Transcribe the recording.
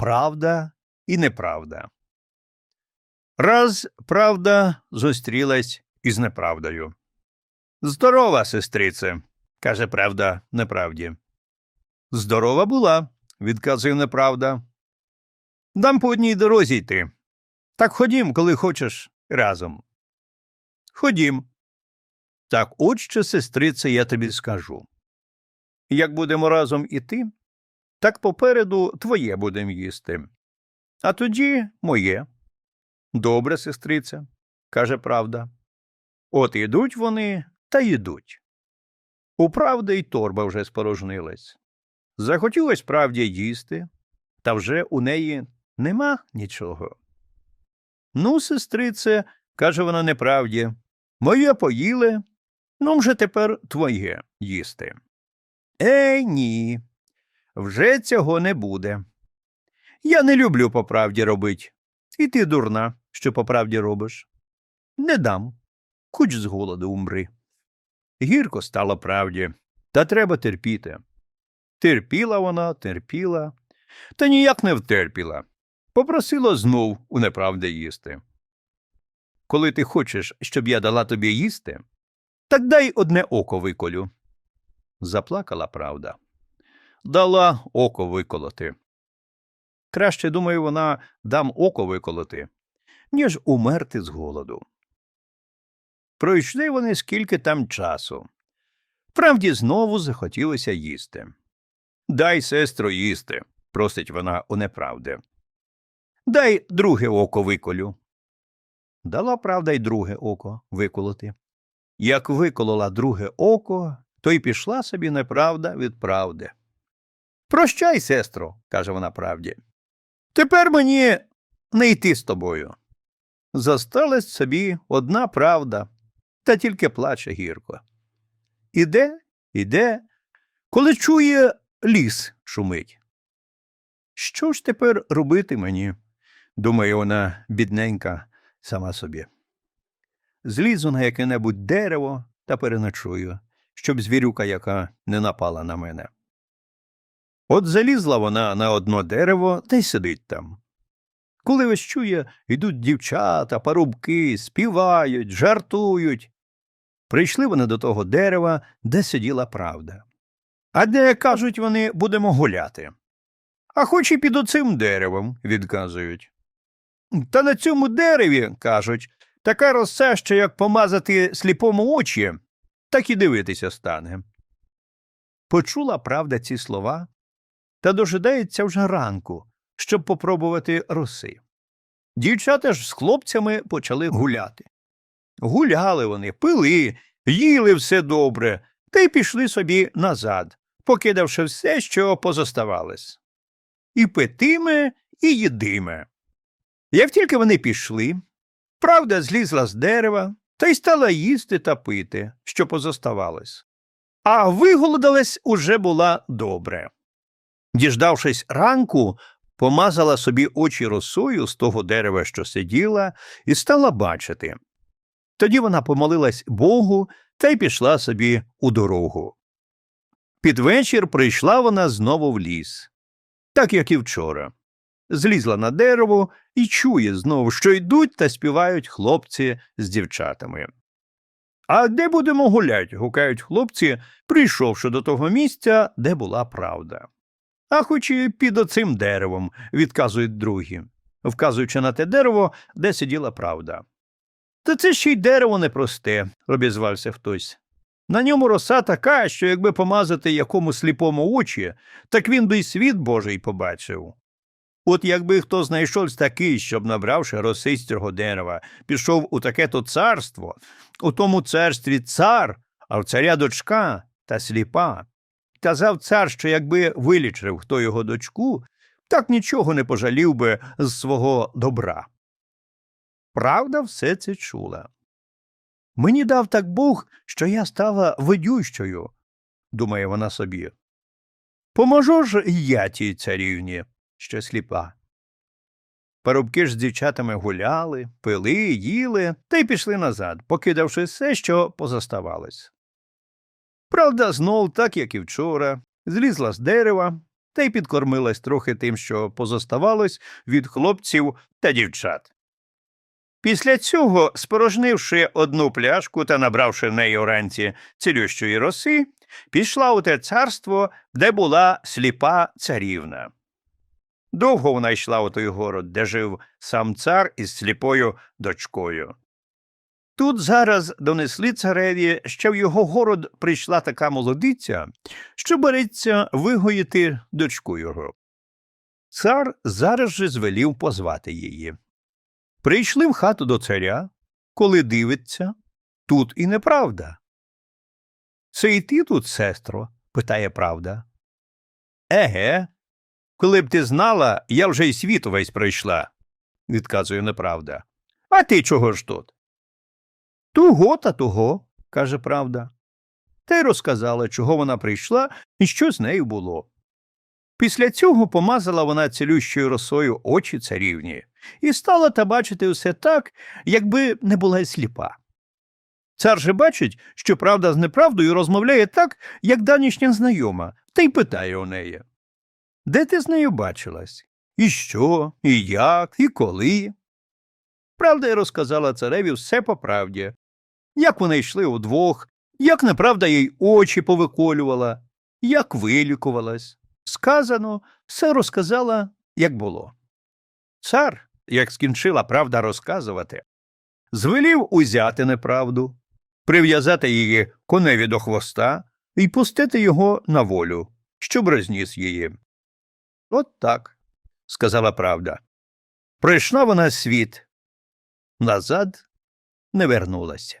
правда і неправда. Раз правда зустрілась із неправдою. Здорова, сестрице, каже правда неправді. Здорова була, відказує неправда. Дам по одній дорозі йти. Так ходім, коли хочеш, разом. Ходім. Так от що, сестрице, я тобі скажу. Як будемо разом іти, так попереду твоє будем їсти. А тоді моє. Добре, сестриця, каже правда. От ідуть вони та йдуть. У правди й торба вже спорожнилась. Захотілось правді їсти, та вже у неї нема нічого. Ну, сестрице, каже вона неправді, моє поїли, ну вже тепер твоє їсти. Ей ні, вже цього не буде. Я не люблю по правді робить. І ти дурна, що по правді робиш. Не дам, хоч з голоду умри. Гірко стало правді, та треба терпіти. Терпіла вона, терпіла, та ніяк не втерпіла. Попросила знов у неправди їсти. Коли ти хочеш, щоб я дала тобі їсти, так дай одне око виколю. Заплакала правда. Дала око виколоти. Краще, думаю, вона дам око виколоти, ніж умерти з голоду. Пройшли вони скільки там часу. Правді знову захотілося їсти. Дай, сестро, їсти, просить вона у неправди. Дай друге око виколю. Дала правда й друге око виколоти. Як виколола друге око, то й пішла собі неправда від правди. Прощай, сестро, каже вона правді. Тепер мені не йти з тобою. Зосталась собі одна правда, та тільки плаче гірко. Іде, іде, коли чує ліс шумить. Що ж тепер робити мені? думає вона, бідненька, сама собі. Злізу на яке-небудь дерево та переночую, щоб звірюка яка не напала на мене. От залізла вона на одно дерево та й сидить там. Коли ось чує, йдуть дівчата, парубки, співають, жартують. Прийшли вони до того дерева, де сиділа правда. А де, кажуть вони, будемо гуляти. А хоч і під оцим деревом, відказують. Та на цьому дереві, кажуть, така роса, що як помазати сліпому очі, так і дивитися стане. Почула правда ці слова та дожидається вже ранку, щоб попробувати роси. Дівчата ж з хлопцями почали гуляти. Гуляли вони, пили, їли все добре, та й пішли собі назад, покидавши все, що позоставалось. І питиме, і їдиме. Як тільки вони пішли, правда злізла з дерева та й стала їсти та пити, що позоставалось. А виголодалась уже була добре. Діждавшись ранку, помазала собі очі росою з того дерева, що сиділа, і стала бачити. Тоді вона помолилась Богу та й пішла собі у дорогу. Під вечір прийшла вона знову в ліс, так як і вчора. Злізла на дерево і чує знову, що йдуть та співають хлопці з дівчатами. А де будемо гулять? гукають хлопці, прийшовши до того місця, де була правда. А хоч і під оцим деревом, відказують другі, вказуючи на те дерево, де сиділа правда. Та це ще й дерево непросте, обізвався хтось. На ньому роса така, що якби помазати якому сліпому очі, так він би й світ Божий побачив. От якби хто знайшовся такий, щоб, набравши роси з цього дерева, пішов у таке то царство, у тому царстві цар, а в царя дочка та сліпа. Казав цар, що якби вилічив хто його дочку, так нічого не пожалів би з свого добра. Правда все це чула. Мені дав так Бог, що я стала видющою, думає вона собі. Поможу ж я тій царівні, що сліпа. Парубки ж з дівчатами гуляли, пили, їли та й пішли назад, покидавши все, що позоставалось. Правда, знов, так як і вчора, злізла з дерева та й підкормилась трохи тим, що позоставалось від хлопців та дівчат. Після цього, спорожнивши одну пляшку та набравши в неї уранці цілющої роси, пішла у те царство, де була сліпа царівна. Довго вона йшла у той город, де жив сам цар із сліпою дочкою. Тут зараз донесли цареві, що в його город прийшла така молодиця, що береться вигоїти дочку його. Цар зараз же звелів позвати її. Прийшли в хату до царя, коли дивиться, тут і неправда. Це і ти тут, сестро? питає правда. Еге, коли б ти знала, я вже й світ увесь пройшла, відказує неправда. А ти чого ж тут? Туго та того, каже правда. Та й розказала, чого вона прийшла і що з нею було. Після цього помазала вона цілющою росою очі царівні і стала та бачити усе так, якби не була й сліпа. Цар же бачить, що правда з неправдою розмовляє так, як данішня знайома, та й питає у неї. Де ти з нею бачилась? І що, і як, і коли? Правда й розказала цареві все по правді, як вони йшли удвох, як неправда їй очі повиколювала, як вилікувалась. Сказано, все розказала, як було. Цар, як скінчила правда розказувати, звелів узяти неправду, прив'язати її коневі до хвоста і пустити його на волю, щоб розніс її. От так, сказала правда. Пройшла вона світ, назад не вернулася.